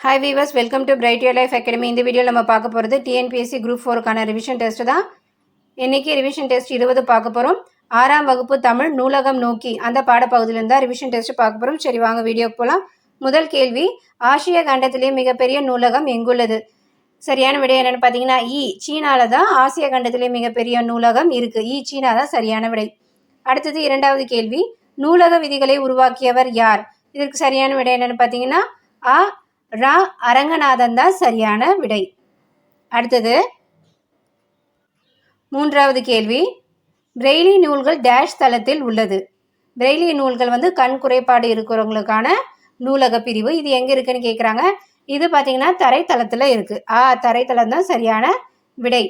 Hi viewers welcome to bright your life academy இந்த வீடியோவில் நம்ம பார்க்க போகிறது டிஎன்பிஎஸ்சி குரூப் ஃபோருக்கான ரிவிஷன் டெஸ்ட் தான். இன்றைக்கி ரிவிஷன் டெஸ்ட் இருபது பார்க்க போகிறோம் ஆறாம் வகுப்பு தமிழ் நூலகம் நோக்கி அந்த பாடப்பகுதியிலிருந்து தான் ரிவிஷன் டெஸ்ட் பார்க்க போகிறோம் சரி வாங்க வீடியோக்கு போகலாம் முதல் கேள்வி ஆசிய கண்டத்திலேயே மிகப்பெரிய நூலகம் எங்குள்ளது? சரியான விடை என்னென்னு பார்த்தீங்கன்னா e. இ சீனாவில் தான் ஆசிய கண்டத்திலே மிகப்பெரிய நூலகம் இருக்குது இ e. சீனா தான் சரியான விடை. அடுத்தது இரண்டாவது கேள்வி நூலக விதிகளை உருவாக்கியவர் யார்? இதற்கு சரியான விடை என்னென்னு பார்த்தீங்கன்னா ஆ. ரா அரங்கநாதன் தான் சரியான விடை. அடுத்தது மூன்றாவது கேள்வி. பிரெய்லி நூல்கள் டேஷ் தளத்தில் உள்ளது. பிரெய்லி நூல்கள் வந்து கண் குறைபாடு இருக்கிறவங்களுக்கான நூலக பிரிவு. இது எங்கே இருக்குன்னு கேட்குறாங்க இது பார்த்தீங்கன்னா தரைத்தளத்தில் இருக்குது ஆ தரைத்தளம் தான் சரியான விடை.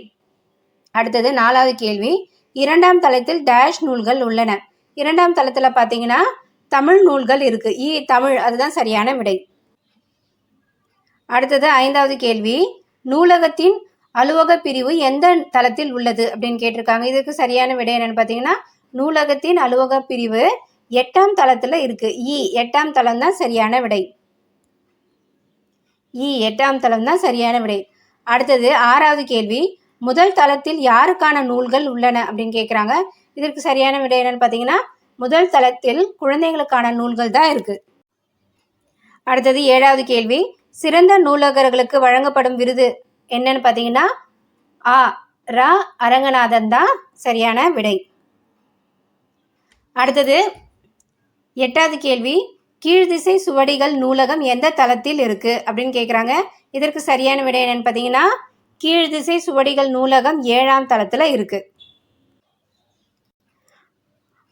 அடுத்தது நாலாவது கேள்வி. இரண்டாம் தளத்தில் டேஷ் நூல்கள் உள்ளன. இரண்டாம் தளத்தில் பார்த்தீங்கன்னா தமிழ் நூல்கள் இருக்குது இ தமிழ் அதுதான் சரியான விடை. அடுத்தது ஐந்தாவது கேள்வி. நூலகத்தின் அலுவலக பிரிவு எந்த தளத்தில் உள்ளது அப்படின்னு கேட்டிருக்காங்க. இதுக்கு சரியான விடை என்னன்னு பார்த்தீங்கன்னா நூலகத்தின் அலுவலக பிரிவு எட்டாம் தளத்தில் இருக்கு. இ எட்டாம் தளம் தான் சரியான விடை. இ எட்டாம் தளம் தான் சரியான விடை. அடுத்தது ஆறாவது கேள்வி. முதல் தளத்தில் யாருக்கான நூல்கள் உள்ளன அப்படின்னு கேட்குறாங்க இதற்கு சரியான விடை என்னன்னு பார்த்தீங்கன்னா முதல் தளத்தில் குழந்தைகளுக்கான நூல்கள் தான் இருக்கு. அடுத்தது ஏழாவது கேள்வி. சிறந்த நூலகர்களுக்கு வழங்கப்படும் விருது என்னன்னு பார்த்தீங்கன்னா ஆ ர அரங்கநாதன் தான் சரியான விடை. அடுத்தது எட்டாவது கேள்வி கீழ்திசை சுவடிகள் நூலகம் எந்த தளத்தில் இருக்கு அப்படின்னு கேட்குறாங்க இதற்கு சரியான விடை என்னன்னு பார்த்தீங்கன்னா கீழ்திசை சுவடிகள் நூலகம் ஏழாம் தளத்தில் இருக்கு.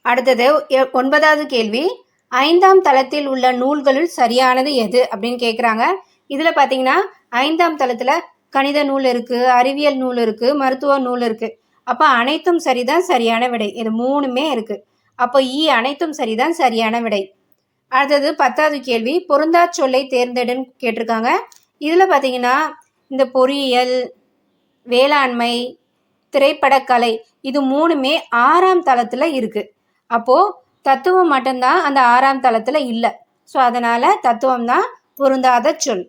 அடுத்தது எ- ஒன்பதாவது கேள்வி ஐந்தாம் தளத்தில் உள்ள நூல்களுள் சரியானது எது அப்படின்னு கேட்குறாங்க இதில் பார்த்தீங்கன்னா ஐந்தாம் தளத்தில் கணித நூல் இருக்குது அறிவியல் நூல் இருக்குது மருத்துவ நூல் இருக்குது அப்போ அனைத்தும் சரிதான் சரியான விடை. இது மூணுமே இருக்குது அப்போ ஈ அனைத்தும் சரிதான் சரியான விடை. அடுத்தது பத்தாவது கேள்வி பொருந்தா சொல்லை தேர்ந்தெடுன்னு கேட்டிருக்காங்க. இதில் பார்த்தீங்கன்னா இந்த பொறியியல் வேளாண்மை திரைப்படக்கலை இது மூணுமே ஆறாம் தளத்தில் இருக்குது அப்போது தத்துவம் மட்டும்தான் அந்த ஆறாம் தளத்தில் இல்லை. ஸோ அதனால் தத்துவம் தான் பொருந்தாத சொல்.